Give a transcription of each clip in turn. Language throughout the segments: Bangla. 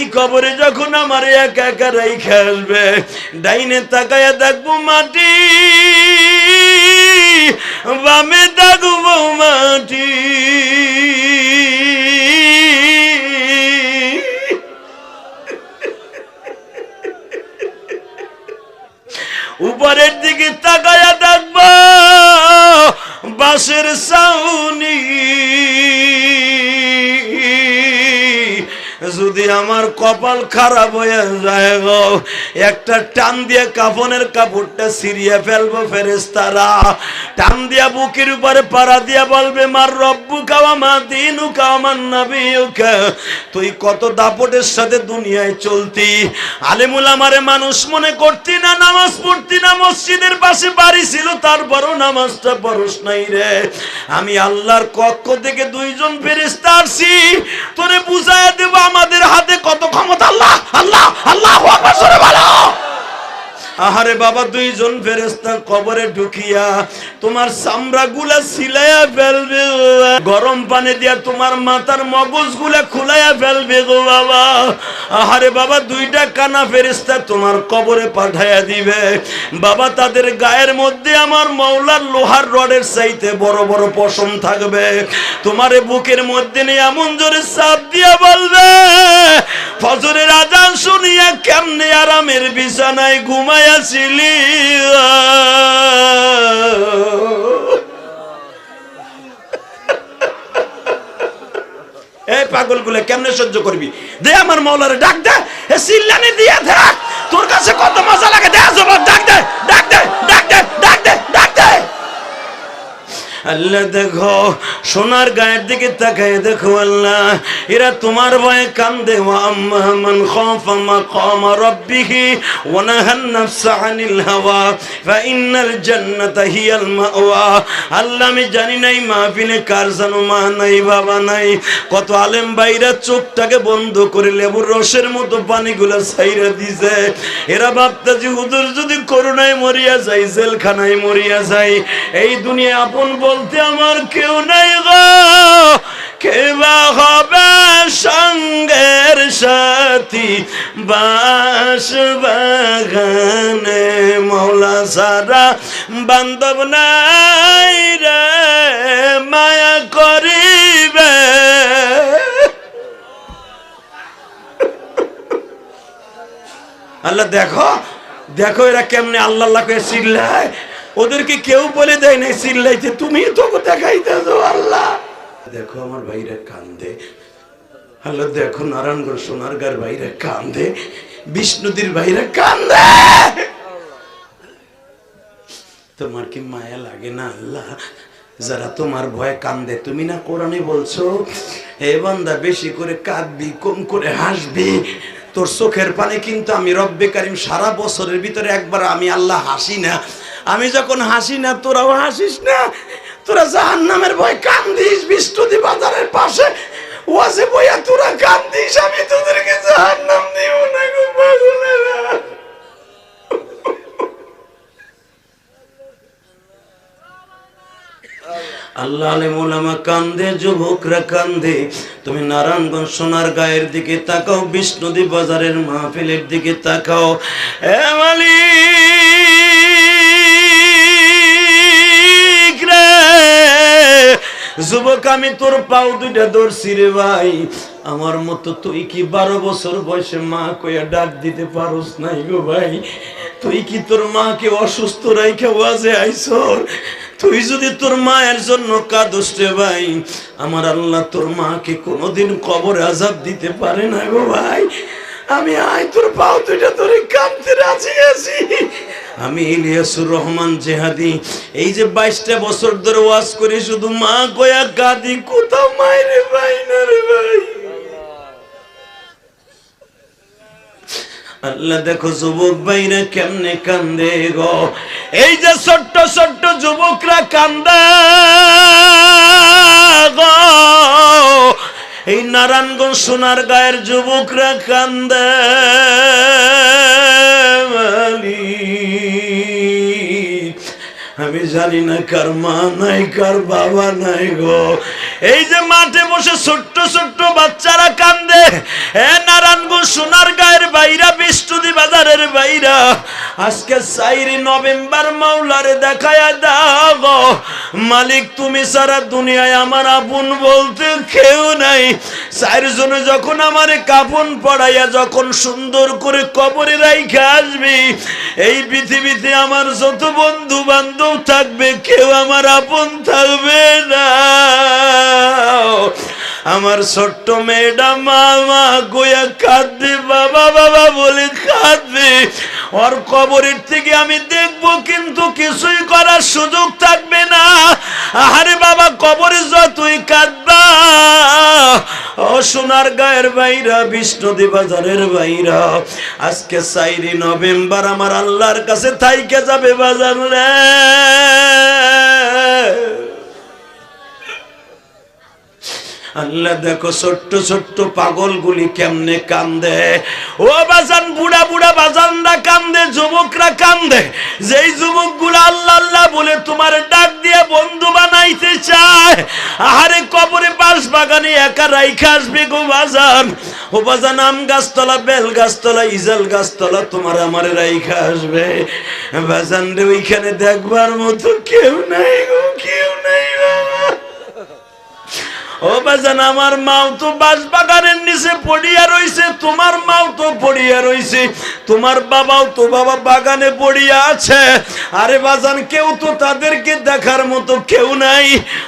এই কবরে যখন আমার একা একা রাইখা আসবে, ডাইনে তাকায়া দেখব মাটি, বামে দেখব মাটি। উপরের দিকে তাকায়া দেখব বাসের সাউনি যদি আমার কপাল খারাপ হয়ে যায় গো, একটা টান দিয়ে কাফনের কাপড়টা সিরিয়ে ফেলব ফেরেস্তারা টান দিয়া বুকের উপরে পাড়া দিয়া বলবে, মার রব্বু কাওয়া মা দিনু কামান নাবিউকা তুই কত দাপটের সাথে দুনিয়ায় চলতি। আলেমুল আমারে মানুষ মনে করতি না, নামাজ পড়তি না, মসজিদের পাশে বাড়ি ছিল, তারপরও নামাজটা পড়স নাই রে। আমি আল্লাহর কক্ষ থেকে দুইজন ফেরেস্তা আসছি তোরে বুঝায় দেব আমাদের হাতে কত ক্ষমতা? আল্লাহ আল্লাহ আল্লাহ বলো। আহারে বাবা, দুইজন ফেরেস্তা কবরে ঢুকিয়া তোমার চামড়া গুলা সিলাইয়া ফেলবে। গরম পানি দিয়া তোমার মাথার মগজগুলা খুলাইয়া ফেলবে গো বাবা। আহারে বাবা, দুইটা কানা ফেরেস্তা তোমার কবরে পাঠাইয়া দিবে। বাবা, তাদের গায়ের মধ্যে আমার মৌলার লোহার রডের চাইতে বড় বড় পশম থাকবে। তোমার বুকের মধ্যে নিয়ে এমন জোরে চাপ দিয়া বলবে, ফজরের আজান শুনিয়া আরামের বিছানায় ঘুমাইয়াছিলি। পাগলগুলো কেমনে সহ্য করবি? দে আমার মৌলারে ডাক দে। এ সিল্লানি দিয়ে থাক। তোর কাছে কত মজা লাগে। দে জবাব ডাক দে ডাক দে ডাক দে আল্লাহ দেখো, সোনার গায়ের দিকে তাকায় দেখো আল্লাহ, এরা তোমার ভয়ে কান্দে। কত আলেম চোখটাকে বন্ধ করে লেবুর রসের মতো পানিগুলো ছাইরা দিছে। এরা ভাবতেছে হুজুর যদি করুণায় মরিয়া যায়, জেলখানায় মরিয়া যায়, এই দুনিয়া আপন বলতে আমার কেউ নাই গো। কে বা হবে সঙ্গের সাথী? বাস বাগানে মৌলা সারা বান্ধব নাই রে, মায়া করিবে। আল্লাহ দেখো দেখো এরা কেমনে আল্লাহ আল্লাহ করে চিল্লায়। ওদেরকে কেউ বলে দেয় না চিল্লাইতে তুমি তো দেখাইতেছো, আল্লাহ। দেখো, আমার ভাইরা কান্দে। আল্লাহ, দেখো, নারায়ণগড় সোনারগার ভাইরা কান্দে, বিষ্ণুদির ভাইরা কান্দে। তোমার কি মায়া লাগে না, আল্লাহ? যারা তোমার ভয়ে কান্দে, তুমি না কোরআনে বলছো এ বান্দা, বেশি করে কাঁদবি, কম করে হাসবি। তোর চোখের পানে কিন্তু আমি রব্বে কারিম সারা বছরের ভিতরে একবার আমি আল্লাহ হাসি না। আমি যখন হাসি না, তোরাও হাসিস না। তোরা জাহান নামের ভয় কান্দিস বিষ্ণুদি বাজারের পাশে। ওয়াজে বইয়া তোরা কান্দিস কান্দে, যুবকরা কান্দে। তুমি নারায়ণগঞ্জ সোনার গায়ের দিকে তাকাও, বিষ্ণুদী বাজারের মাহফিলের দিকে তাকাও। যুবক, আমি তোর পাও দুইটা ধরছি রে ভাই। আমার মতো তুই কি বারো বছর বয়সে মা কইয়া ডাক দিতে পারোস নাই গো ভাই? তুই কি তোর মাকে অসুস্থ রাইখে ওয়াজে আইসর তুই যদি তোর মায়ের জন্য কাঁদস রে ভাই, আমার আল্লাহ তোর মাকে কোনোদিন কবর আজাব দিতে পারে না গো ভাই। আমি আয় তোর পাও দুইটা তোরে কাঁদতে রাজি আছি। আমি ইলিয়াসুর রহমান জেহাদি, এই যে বাইশটা বছর ধরে ওয়াজ করি, শুধু মা কয়া কাঁদি কোথাও মায়ের ভাই না রে ভাই। আল্লাহ দেখো যুবক ভাইরা কেমনে কান্দে গো। এই যে ছোট্ট ছোট্ট যুবকরা কান্দে এই নারায়ণগঞ্জ সোনার গায়ের যুবকরা কান্দে। আমি জানি না কার মা নাই, কার বাবা নাই গো। এই যে মাঠে বসে ছোট্ট ছোট্ট বাচ্চারা কান্দে। এ নারায়ণগঞ্জ সোনার গায়ের বাইরা বিষ্ণুদি বাজারের বাইরা। আজকে চাইরি নভেম্বর মাওলারে দেখায় দাও। মালিক, তুমি সারা দুনিয়ায় আমার আপন বলতে কেউ নাই। চারজনে যখন আমারে কাপন পড়াইয়া যখন সুন্দর করে কবরে রাইখা আসবি, এই পৃথিবীতে আমার যত বন্ধু বান্ধব থাকবে, কেউ আমার আপন থাকবে না। আমার ছোট্ট মেয়েটা মামা গোয়া কাঁদবে, বাবা বাবা বলে কাঁদবে। ওর কবরের থেকে আমি দেখব, কিন্তু কিছুই করার সুযোগ থাকবে না। আরে বাবা, কবরে যতই কাঁদবা। ও সোনার গায়ের বাইরা বিষ্ণুদি বাজারের বাইরা আজকে চাইরি নভেম্বর আমার আল্লাহর কাছে থাইকে যাবে বাজার রে। আল্লাহ দেখো ছোট্ট ছোট্ট পাগলগুলি কেমনে কান্দে। ও বাজান, বুড়া বুড়া বাজানরা কান্দে, যুবকরা কান্দে। যেই যুবকগুলো আল্লাহ আল্লাহ বলে তোমার ডাক দিয়ে বন্ধু বানাইতে চায়, আহারে কবরে পাশ বাগানে একা রাইখা আসবে গো বাজান। ও বাজান, আম গাছতলা, বেল গাছতলা, ইজাল গাছতলা, তোমার আমার রাইখা আসবে। বাজান রে, ওইখানে দেখবার মতো কেউ নাই গো, কেউ ও বাজান, আমার মাও তো বাস বাগানের নিচে পড়িয়া রইছে, তোমার মাও তো পড়িয়া রইছে, তোমার বাবাও তো বাবা বাগানে পড়িয়া আছে। আরে বাজান, কেউ তো তাদেরকে দেখার মতো কেউ নাই।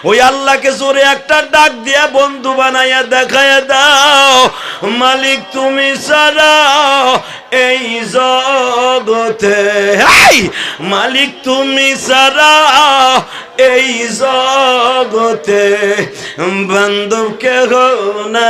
ওই আল্লাহকে জোরে একটা ডাক দিয়া বন্ধু বানাইয়া দেখাইয়া দাও। মালিক, তুমি সারা এই জগতে! মালিক, তুমি সারা এই জগতে বান্ধব কে না